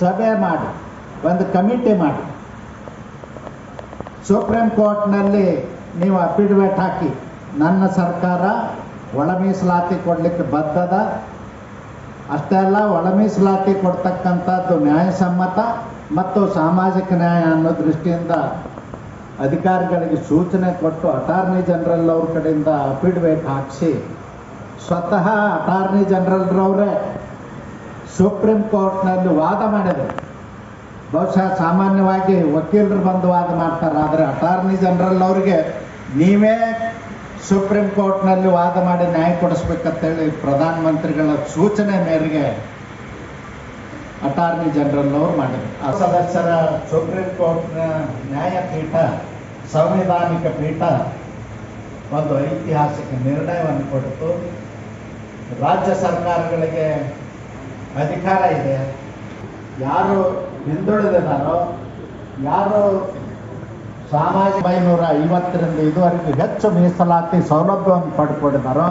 ಸಭೆ ಮಾಡಿ, ಒಂದು ಕಮಿಟಿ ಮಾಡಿ. ಸುಪ್ರೀಂ ಕೋರ್ಟ್ನಲ್ಲಿ ನೀವು ಅಫಿಡವಿಟ್ ಹಾಕಿ, ನನ್ನ ಸರ್ಕಾರ ಒಳ ಮೀಸಲಾತಿ ಕೊಡಲಿಕ್ಕೆ ಬದ್ಧದ? ಅಷ್ಟೇ ಅಲ್ಲ ಒಳ ಮೀಸಲಾತಿ ಕೊಡ್ತಕ್ಕಂಥದ್ದು ನ್ಯಾಯಸಮ್ಮತ ಮತ್ತು ಸಾಮಾಜಿಕ ನ್ಯಾಯ ಅನ್ನೋ ದೃಷ್ಟಿಯಿಂದ ಅಧಿಕಾರಿಗಳಿಗೆ ಸೂಚನೆ ಕೊಟ್ಟು ಅಟಾರ್ನಿ ಜನರಲ್ ಅವ್ರ ಕಡೆಯಿಂದ ಅಫಿಡವಿಟ್ ಹಾಕಿಸಿ, ಸ್ವತಃ ಅಟಾರ್ನಿ ಜನರಲ್ರವರೇ ಸುಪ್ರೀಂ ಕೋರ್ಟ್ನಲ್ಲಿ ವಾದ ಮಾಡಿದರು. ಬಹುಶಃ ಸಾಮಾನ್ಯವಾಗಿ ವಕೀಲರು ಬಂದು ವಾದ ಮಾಡ್ತಾರೆ. ಆದರೆ ಅಟಾರ್ನಿ ಜನರಲ್ ಅವರಿಗೆ ನೀವೇ ಸುಪ್ರೀಂ ಕೋರ್ಟ್ನಲ್ಲಿ ವಾದ ಮಾಡಿ ನ್ಯಾಯ ಕೊಡಿಸ್ಬೇಕಂತೇಳಿ ಪ್ರಧಾನಮಂತ್ರಿಗಳ ಸೂಚನೆ ಮೇರೆಗೆ ಅಟಾರ್ನಿ ಜನರಲ್ ಅವರು ಮಾಡಿದರು. ಆ ಸದಸ್ಯರ ಸುಪ್ರೀಂ ಕೋರ್ಟ್ನ ನ್ಯಾಯಪೀಠ, ಸಂವಿಧಾನಿಕ ಪೀಠ ಒಂದು ಐತಿಹಾಸಿಕ ನಿರ್ಣಯವನ್ನು ಕೊಟ್ಟು ರಾಜ್ಯ ಸರ್ಕಾರಗಳಿಗೆ ಅಧಿಕಾರ ಇದೆ. ಯಾರು ಹಿಂದುಳಿದಿದ್ದಾರೋ ಯಾರು ಸಾಮಾಜಿಕ ಐನೂರ ಐವತ್ತರಿಂದ ಇದುವರೆಗೂ ಹೆಚ್ಚು ಮೀಸಲಾತಿ ಸೌಲಭ್ಯವನ್ನು ಪಡ್ಕೊಂಡಿದ್ದಾರೋ,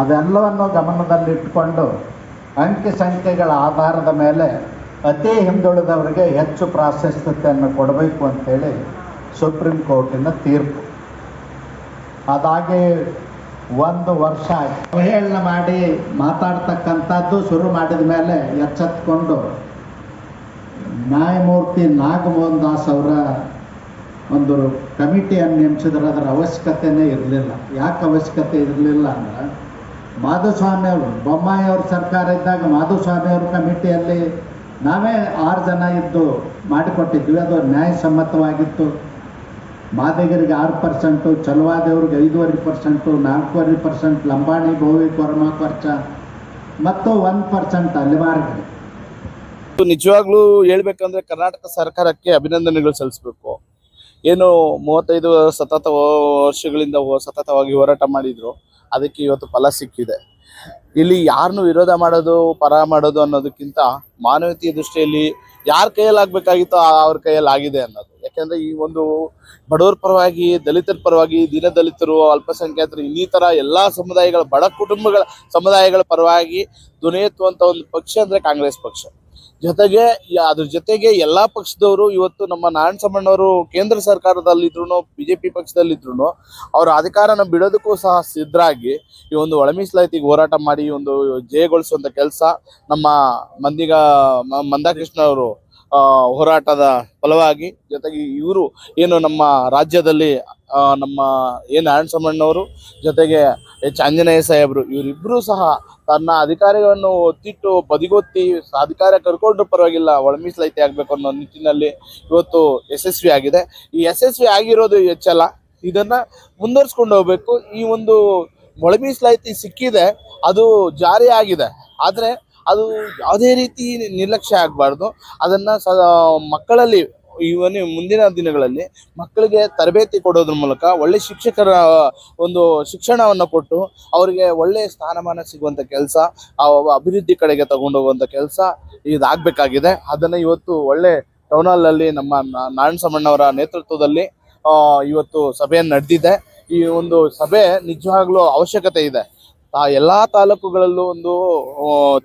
ಅದೆಲ್ಲವನ್ನು ಗಮನದಲ್ಲಿಟ್ಟುಕೊಂಡು ಅಂಕಿ ಸಂಖ್ಯೆಗಳ ಆಧಾರದ ಮೇಲೆ ಅತಿ ಹಿಂದುಳಿದವರಿಗೆ ಹೆಚ್ಚು ಪ್ರಾಶಸ್ತ್ಯತೆಯನ್ನು ಕೊಡಬೇಕು ಅಂತೇಳಿ ಸುಪ್ರೀಂ ಕೋರ್ಟಿನ ತೀರ್ಪು. ಅದಾಗಿ ಒಂದು ವರ್ಷ. ಅವಹೇಳನ ಮಾಡಿ ಮಾತಾಡ್ತಕ್ಕಂಥದ್ದು ಶುರು ಮಾಡಿದ ಮೇಲೆ ಎಚ್ಚೆತ್ಕೊಂಡು ನ್ಯಾಯಮೂರ್ತಿ ನಾಗಮೋಹನ್ ದಾಸ್ ಅವರ ಒಂದು ಕಮಿಟಿಯನ್ನು ನೇಮಿಸಿದ್ರೆ ಅದರ ಅವಶ್ಯಕತೆನೇ ಇರಲಿಲ್ಲ. ಯಾಕೆ ಅವಶ್ಯಕತೆ ಇರಲಿಲ್ಲ ಅಂದ್ರೆ ಮಾಧುಸ್ವಾಮಿ ಅವರು, ಬೊಮ್ಮಾಯಿ ಅವ್ರ ಸರ್ಕಾರ ಇದ್ದಾಗ ಮಾಧುಸ್ವಾಮಿ ಅವ್ರ ಕಮಿಟಿಯಲ್ಲಿ ನಾವೇ ಆರು ಜನ ಇದ್ದು ಮಾಡಿಕೊಟ್ಟಿದ್ವಿ. ಅದು ನ್ಯಾಯಸಮ್ಮತವಾಗಿತ್ತು. ಮಾದಿಗರಿಗೆ ಆರು ಪರ್ಸೆಂಟು ಚಲವಾದೇವ್ರಿಗೆ ಐದೂವರೆ ಪರ್ಸೆಂಟು ನಾಲ್ಕೂವರೆ ಪರ್ಸೆಂಟ್ ಲಂಬಾಣಿ ಗೋವಿ ಕೊರಮ ಖರ್ಚ, ಮತ್ತು ಒಂದು ಪರ್ಸೆಂಟ್ ಅಲಿಮಾರಿಗೆ ನಿಜವಾಗ್ಲೂ ಹೇಳ್ಬೇಕಂದ್ರೆ ಕರ್ನಾಟಕ ಸರ್ಕಾರಕ್ಕೆ ಅಭಿನಂದನೆಗಳು ಸಲ್ಲಿಸಬೇಕು. ಏನು ಮೂವತ್ತೈದು ಸತತ ವರ್ಷಗಳಿಂದ ಸತತವಾಗಿ ಹೋರಾಟ ಮಾಡಿದ್ರು. ಅದಕ್ಕೆ ಇವತ್ತು ಫಲ ಸಿಕ್ಕಿದೆ. ಇಲ್ಲಿ ಯಾರನ್ನು ವಿರೋಧ ಮಾಡೋದು, ಪರ ಮಾಡೋದು ಅನ್ನೋದಕ್ಕಿಂತ ಮಾನವೀಯತೆಯ ದೃಷ್ಟಿಯಲ್ಲಿ ಯಾರ ಕೈಯಲ್ಲಿ ಆಗ್ಬೇಕಾಗಿತ್ತೋ ಅವ್ರ ಕೈಯಲ್ಲಿ ಆಗಿದೆ ಅನ್ನೋದು. ಯಾಕೆಂದ್ರೆ ಈ ಒಂದು ಬಡವರ ಪರವಾಗಿ, ದಲಿತರ ಪರವಾಗಿ ದೀನ ದಲಿತರು ಅಲ್ಪಸಂಖ್ಯಾತರು, ಇನ್ನಿತರ ಎಲ್ಲಾ ಸಮುದಾಯಗಳ, ಬಡ ಕುಟುಂಬಗಳ ಸಮುದಾಯಗಳ ಪರವಾಗಿ ಧ್ವನಿ ಒಂದು ಪಕ್ಷ ಅಂದ್ರೆ ಕಾಂಗ್ರೆಸ್ ಪಕ್ಷ. ಜೊತೆಗೆ ಅದ್ರ ಜೊತೆಗೆ ಎಲ್ಲಾ ಪಕ್ಷದವರು ಇವತ್ತು ನಮ್ಮ ನಾರಾಯಣ ಸಮ್ಮಣ್ಣವರು ಕೇಂದ್ರ ಸರ್ಕಾರದಲ್ಲಿದ್ರು ಬಿಜೆಪಿ ಪಕ್ಷದಲ್ಲಿದ್ರು ಅವ್ರ ಅಧಿಕಾರನ ಬಿಡೋದಕ್ಕೂ ಸಹ ಸಿದ್ಧರಾಗಿ ಈ ಒಂದು ಒಳ ಮೀಸಲಾತಿಗೆ ಹೋರಾಟ ಮಾಡಿ ಒಂದು ಜಯಗೊಳಿಸುವಂತ ಕೆಲಸ ನಮ್ಮ ಮಂದಿಗ ಮಂದಾಕೃಷ್ಣ ಅವರು ಹೋರಾಟದ ಫಲವಾಗಿ, ಜೊತೆಗೆ ಇವರು ಏನು ನಮ್ಮ ರಾಜ್ಯದಲ್ಲಿ ನಮ್ಮ ಏನು ನಾರಾಯಣ ಸಮ್ಮಣ್ಣವರು ಜೊತೆಗೆ ಎಚ್ ಆಂಜನೇಯ ಸಾಹೇಬರು ಇವರಿಬ್ಬರೂ ಸಹ ತನ್ನ ಅಧಿಕಾರಿಗಳನ್ನು ಒತ್ತಿಟ್ಟು ಬದಿಗೊತ್ತಿ ಅಧಿಕಾರ ಕರ್ಕೊಂಡ್ರೂ ಪರವಾಗಿಲ್ಲ ಒಳ ಆಗಬೇಕು ಅನ್ನೋ ನಿಟ್ಟಿನಲ್ಲಿ ಇವತ್ತು ಯಶಸ್ವಿ ಆಗಿದೆ. ಈ ಯಶಸ್ವಿ ಆಗಿರೋದು ಹೆಚ್ಚಲ್ಲ, ಇದನ್ನು ಮುಂದುವರ್ಸ್ಕೊಂಡು ಹೋಗ್ಬೇಕು. ಈ ಒಂದು ಒಳ ಸಿಕ್ಕಿದೆ, ಅದು ಜಾರಿಯಾಗಿದೆ. ಆದ್ರೆ ಅದು ಯಾವುದೇ ರೀತಿ ನಿರ್ಲಕ್ಷ್ಯ ಆಗಬಾರ್ದು. ಅದನ್ನು ಸ ಮಕ್ಕಳಲ್ಲಿ, ಇವನು ಮುಂದಿನ ದಿನಗಳಲ್ಲಿ ಮಕ್ಕಳಿಗೆ ತರಬೇತಿ ಕೊಡೋದ್ರ ಮೂಲಕ ಒಳ್ಳೆ ಶಿಕ್ಷಕರ ಒಂದು ಶಿಕ್ಷಣವನ್ನು ಕೊಟ್ಟು ಅವರಿಗೆ ಒಳ್ಳೆ ಸ್ಥಾನಮಾನ ಸಿಗುವಂಥ ಕೆಲಸ ಅಭಿವೃದ್ಧಿ ಕಡೆಗೆ ತಗೊಂಡು ಹೋಗುವಂತ ಕೆಲಸ ಇದಾಗಬೇಕಾಗಿದೆ. ಅದನ್ನು ಇವತ್ತು ಒಳ್ಳೆ ಟೌನ್ ಹಾಲ್ನಲ್ಲಿ ನಮ್ಮ ನಾರಾಯಣ ಸಮಣ್ಣವರ ನೇತೃತ್ವದಲ್ಲಿ ಇವತ್ತು ಸಭೆಯನ್ನು ನಡೆದಿದೆ. ಈ ಒಂದು ಸಭೆ ನಿಜವಾಗ್ಲೂ ಅವಶ್ಯಕತೆ ಇದೆ. ಆ ಎಲ್ಲಾ ತಾಲೂಕುಗಳಲ್ಲೂ ಒಂದು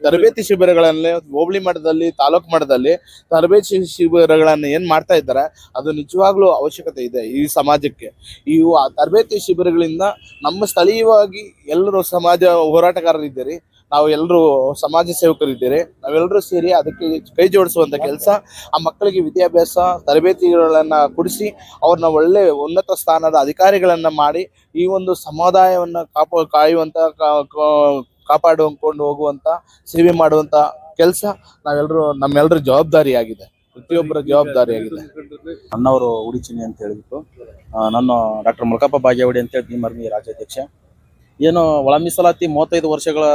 ತರಬೇತಿ ಶಿಬಿರಗಳಲ್ಲಿ ಹೋಬಳಿ ಮಟ್ಟದಲ್ಲಿ, ತಾಲೂಕು ಮಟ್ಟದಲ್ಲಿ ತರಬೇತಿ ಶಿಬಿರಗಳನ್ನು ಏನ್ ಮಾಡ್ತಾ ಇದ್ದಾರೆ, ಅದು ನಿಜವಾಗ್ಲೂ ಅವಶ್ಯಕತೆ ಇದೆ ಈ ಸಮಾಜಕ್ಕೆ. ಈ ಆ ತರಬೇತಿ ಶಿಬಿರಗಳಿಂದ ನಮ್ಮ ಸ್ಥಳೀಯವಾಗಿ ಎಲ್ಲರೂ ಸಮಾಜ ಹೋರಾಟಗಾರರಿದ್ದೀರಿ. ನಾವು ಎಲ್ಲರೂ ಸಮಾಜ ಸೇವಕರಿದ್ದೀರಿ ನಾವೆಲ್ಲರೂ ಸೇರಿ ಅದಕ್ಕೆ ಕೈ ಜೋಡಿಸುವಂತ ಕೆಲಸ, ಆ ಮಕ್ಕಳಿಗೆ ವಿದ್ಯಾಭ್ಯಾಸ, ತರಬೇತಿಗಳನ್ನ ಕೊಡಿಸಿ ಅವ್ರನ್ನ ಒಳ್ಳೆ ಉನ್ನತ ಸ್ಥಾನದ ಅಧಿಕಾರಿಗಳನ್ನ ಮಾಡಿ ಈ ಒಂದು ಸಮುದಾಯವನ್ನು ಕಾಪ, ಕಾಯುವಂತ, ಕಾ- ಕಾ- ಕಾಪಾಡಿಕೊಂಡು ಹೋಗುವಂತ, ಸೇವೆ ಮಾಡುವಂತ ಕೆಲಸ ನಾವೆಲ್ಲರೂ ನಮ್ಮೆಲ್ಲರ ಜವಾಬ್ದಾರಿಯಾಗಿದೆ. ಪ್ರತಿಯೊಬ್ಬರ ಜವಾಬ್ದಾರಿಯಾಗಿದೆ. ನನ್ನವರು ಉಡಿಚಿನಿ ಅಂತ ಹೇಳಿಬಿಟ್ಟು ನಾನು ಡಾಕ್ಟರ್ ಮುಲ್ಕಪ್ಪ ಬಾಗೇವಾಡಿ ಅಂತೇಳಿ ಭೀಮರ್ಮಿ ರಾಜ್ಯಾಧ್ಯಕ್ಷ. ಏನು ಒಳ ಮೀಸಲಾತಿ ಮೂವತ್ತೈದು ವರ್ಷಗಳ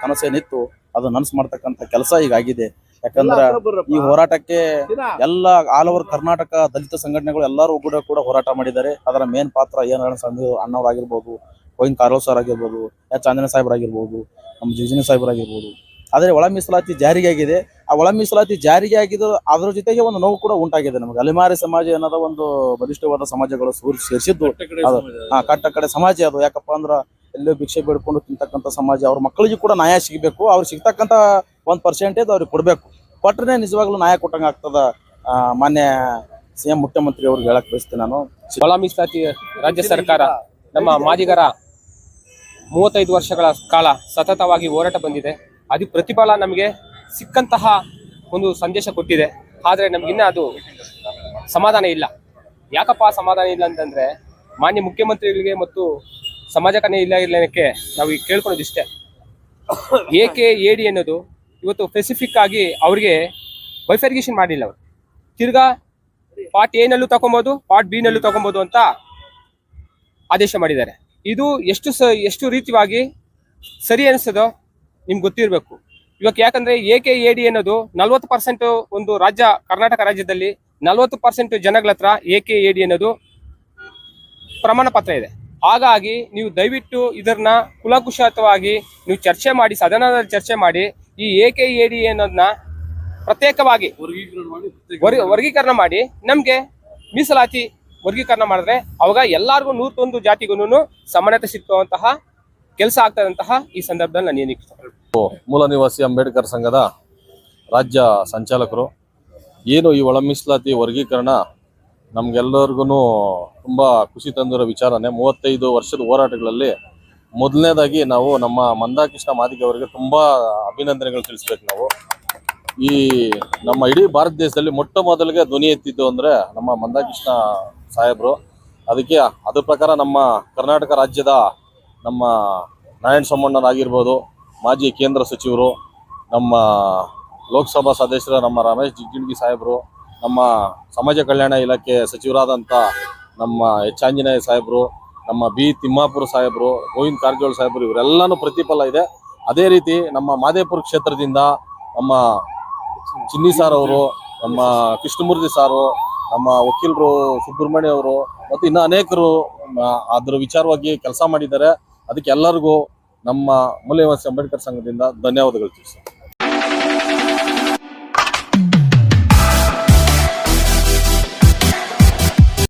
ಕನಸೇನಿತ್ತು ಅದು ನನಸು ಮಾಡ್ತಕ್ಕಂಥ ಕೆಲಸ ಈಗ ಆಗಿದೆ ಯಾಕಂದ್ರೆ ಈ ಹೋರಾಟಕ್ಕೆ ಎಲ್ಲ ಆಲ್ ಓವರ್ ಕರ್ನಾಟಕ ದಲಿತ ಸಂಘಟನೆಗಳು ಎಲ್ಲರೂ ಕೂಡ ಕೂಡ ಹೋರಾಟ ಮಾಡಿದ್ದಾರೆ. ಅದರ ಮೇನ್ ಪಾತ್ರ ಏನು ಸ್ವಾಮಿ ಅಣ್ಣವರಾಗಿರ್ಬೋದು ಗೋವಿಂದ ಕಾರೋಲ್ ಸರ್ ಆಗಿರ್ಬೋದು ಎಚ್ ಆಂಜನೇಯ ಸಾಹೇಬರಾಗಿರ್ಬೋದು ನಮ್ಮ ಜಿಜಿನ ಸಾಹೇಬರಾಗಿರ್ಬೋದು ಆದರೆ ಒಳ ಮೀಸಲಾತಿ ಜಾರಿಗೆ ಆಗಿದೆ. ಆ ಒಳ ಮೀಸಲಾತಿ ಜಾರಿಗೆ ಆಗಿದ್ದು ಅದರ ಜೊತೆಗೆ ಒಂದು ನೋವು ಕೂಡ ಉಂಟಾಗಿದೆ ನಮಗೆ. ಅಲೆಮಾರಿ ಸಮಾಜ ಅನ್ನೋದ ಒಂದು ಬಲಿಷ್ಠವಾದ ಸಮಾಜಗಳು ಸೇರಿಸಿದ್ದು. ಕಟ್ಟ ಕಡೆ ಸಮಾಜ ಅದು. ಯಾಕಪ್ಪ ಅಂದ್ರ ಎಲ್ಲೋ ಭಿಕ್ಷೆ ಬೇಡ್ಕೊಂಡು ತಿಂತಕ್ಕಂಥ ಸಮಾಜ, ಅವ್ರ ಮಕ್ಕಳಿಗೂ ಕೂಡ ನ್ಯಾಯ ಸಿಗಬೇಕು. ಅವ್ರಿಗೆ ಸಿಗ್ತಕ್ಕಂಥ ಒಂದು ಪರ್ಸೆಂಟೇಜ್ ಅವ್ರಿಗೆ ಕೊಡ್ಬೇಕು. ಕೊಟ್ಟರೆ ನಿಜವಾಗ್ಲೂ ನ್ಯಾಯ ಕೊಟ್ಟಂಗೆ ಆಗ್ತದ ಮಾನ್ಯ ಸಿ ಎಂ ಮುಖ್ಯಮಂತ್ರಿ ಅವ್ರಿಗೆ ಹೇಳಕ್ ಬಯಸ್ತೀನಿ ನಾನು. ಮೀಸಲಾತಿ ರಾಜ್ಯ ಸರ್ಕಾರ, ನಮ್ಮ ಮಾದಿಗರ ಮೂವತ್ತೈದು ವರ್ಷಗಳ ಕಾಲ ಸತತವಾಗಿ ಹೋರಾಟ ಬಂದಿದೆ. ಅದು ಪ್ರತಿಫಲ ನಮಗೆ ಸಿಕ್ಕಂತಹ ಒಂದು ಸಂದೇಶ ಕೊಟ್ಟಿದೆ. ಆದರೆ ನಮಗಿನ್ನ ಅದು ಸಮಾಧಾನ ಇಲ್ಲ. ಯಾಕಪ್ಪ ಸಮಾಧಾನ ಇಲ್ಲ ಅಂತಂದ್ರೆ ಮಾನ್ಯ ಮುಖ್ಯಮಂತ್ರಿಗಳಿಗೆ ಮತ್ತು ಸಮಾಜ ಕನ್ಯೆ ಇಲ್ಲ ಇಲ್ಲಕ್ಕೆ ನಾವು ಈಗ ಕೇಳ್ಕೊಳ್ಳೋದಿಷ್ಟೇ ಏಕೆ ಎಡಿ ಅನ್ನೋದು ಇವತ್ತು ಸ್ಪೆಸಿಫಿಕ್ ಆಗಿ ಅವ್ರಿಗೆ ವೈಫರಿಗೇಷನ್ ಮಾಡಿಲ್ಲ ಅವರು. ತಿರ್ಗಾ ಪಾರ್ಟ್ ಎ ನಲ್ಲೂ ತಗೊಬೋದು ಪಾರ್ಟ್ ಬಿ ನಲ್ಲೂ ತಗೊಬೋದು ಅಂತ ಆದೇಶ ಮಾಡಿದ್ದಾರೆ. ಇದು ಎಷ್ಟು ಸ, ಎಷ್ಟು ರೀತಿಯಾಗಿ ಸರಿ ಅನಿಸ್ತದೋ ನಿಮ್ಗೆ ಗೊತ್ತಿರಬೇಕು. ಇವಾಗ ಯಾಕಂದ್ರೆ ಎ ಕೆ ಎ ಡಿ ಅನ್ನೋದು ನಲ್ವತ್ತು ಪರ್ಸೆಂಟ್ ಒಂದು ರಾಜ್ಯ, ಕರ್ನಾಟಕ ರಾಜ್ಯದಲ್ಲಿ ನಲ್ವತ್ತು ಪರ್ಸೆಂಟ್ ಜನಗಳ ಹತ್ರ ಎ ಕೆ ಎ ಡಿ ಅನ್ನೋದು ಪ್ರಮಾಣ ಪತ್ರ ಇದೆ. ಹಾಗಾಗಿ ನೀವು ದಯವಿಟ್ಟು ಇದನ್ನ ಕುಲಕುಶತವಾಗಿ ನೀವು ಚರ್ಚೆ ಮಾಡಿ ಸದನದಲ್ಲಿ ಚರ್ಚೆ ಮಾಡಿ ಈ ಎ ಕೆ ಎ ಡಿ ಅನ್ನೋದನ್ನ ಪ್ರತ್ಯೇಕವಾಗಿ ವರ್ಗ- ವರ್ಗೀಕರಣ ಮಾಡಿ ನಮ್ಗೆ ಮೀಸಲಾತಿ ವರ್ಗೀಕರಣ ಮಾಡಿದ್ರೆ ಅವಾಗ ಎಲ್ಲರಿಗೂ ನೂರೊಂದು ಜಾತಿಗೂ ಸಮಾನತೆ ಸಿಕ್ಕುವಂತಹ ಕೆಲಸ ಆಗ್ತದಂತಹ ಈ ಸಂದರ್ಭದಲ್ಲಿ ನಾನು ಏನಿಕ್ಕೆ ಮೂಲ ನಿವಾಸಿ ಅಂಬೇಡ್ಕರ್ ಸಂಘದ ರಾಜ್ಯ ಸಂಚಾಲಕರು ಏನು ಈ ಒಳ ಮೀಸಲಾತಿ ವರ್ಗೀಕರಣ ನಮ್ಗೆಲ್ಲರಿಗೂ ತುಂಬ ಖುಷಿ ತಂದಿರೋ ವಿಚಾರನೇ ಮೂವತ್ತೈದು ವರ್ಷದ ಹೋರಾಟಗಳಲ್ಲಿ ಮೊದಲನೇದಾಗಿ ನಾವು ನಮ್ಮ ಮಂದಾಕೃಷ್ಣ ಮಾದಿಗೆ ಅವರಿಗೆ ತುಂಬ ಅಭಿನಂದನೆಗಳು ತಿಳಿಸ್ಬೇಕು ನಾವು. ಈ ನಮ್ಮ ಇಡೀ ಭಾರತ ದೇಶದಲ್ಲಿ ಮೊಟ್ಟ ಮೊದಲಿಗೆ ಧ್ವನಿ ಎತ್ತಿದ್ದು ಅಂದರೆ ನಮ್ಮ ಮಂದಾಕೃಷ್ಣ ಸಾಹೇಬರು. ಅದಕ್ಕೆ ಅದ್ರ ಪ್ರಕಾರ ನಮ್ಮ ಕರ್ನಾಟಕ ರಾಜ್ಯದ ನಮ್ಮ ನಾರಾಯಣ ಸೋಮಣ್ಣನಾಗಿರ್ಬೋದು, ಮಾಜಿ ಕೇಂದ್ರ ಸಚಿವರು, ನಮ್ಮ ಲೋಕಸಭಾ ಸದಸ್ಯರು ನಮ್ಮ ರಮೇಶ್ ಜಿಗ್ಜಿಣಗಿ ಸಾಹೇಬರು ನಮ್ಮ ಸಮಾಜ ಕಲ್ಯಾಣ ಇಲಾಖೆ ಸಚಿವರಾದಂಥ ನಮ್ಮ ಎಚ್ ಆಂಜನೇಯ ಸಾಹೇಬರು, ನಮ್ಮ ಬಿ ತಿಮ್ಮಾಪುರ ಸಾಹೇಬರು, ಗೋವಿಂದ ಕಾರಜೋಳ ಸಾಹೇಬರು ಇವರೆಲ್ಲನೂ ಪ್ರತಿಫಲ ಇದೆ. ಅದೇ ರೀತಿ ನಮ್ಮ ಮಾದೇಪುರ ಕ್ಷೇತ್ರದಿಂದ ನಮ್ಮ ಚಿನ್ನಿ ಸಾರ್ ಅವರು, ನಮ್ಮ ಕೃಷ್ಣಮೂರ್ತಿ ಸಾರು, ನಮ್ಮ ವಕೀಲರು ಸುಬ್ರಹ್ಮಣ್ಯ ಅವರು ಮತ್ತು ಇನ್ನು ಅನೇಕರು ಅದರ ವಿಚಾರವಾಗಿ ಕೆಲಸ ಮಾಡಿದ್ದಾರೆ. ಅದಕ್ಕೆ ಎಲ್ಲರಿಗೂ ನಮ್ಮ ಮೂಲ್ಯವಾಸಿ ಅಂಬೇಡ್ಕರ್ ಸಂಘದಿಂದ ಧನ್ಯವಾದಗಳು ತಿಳಿಸ್ತೀನಿ.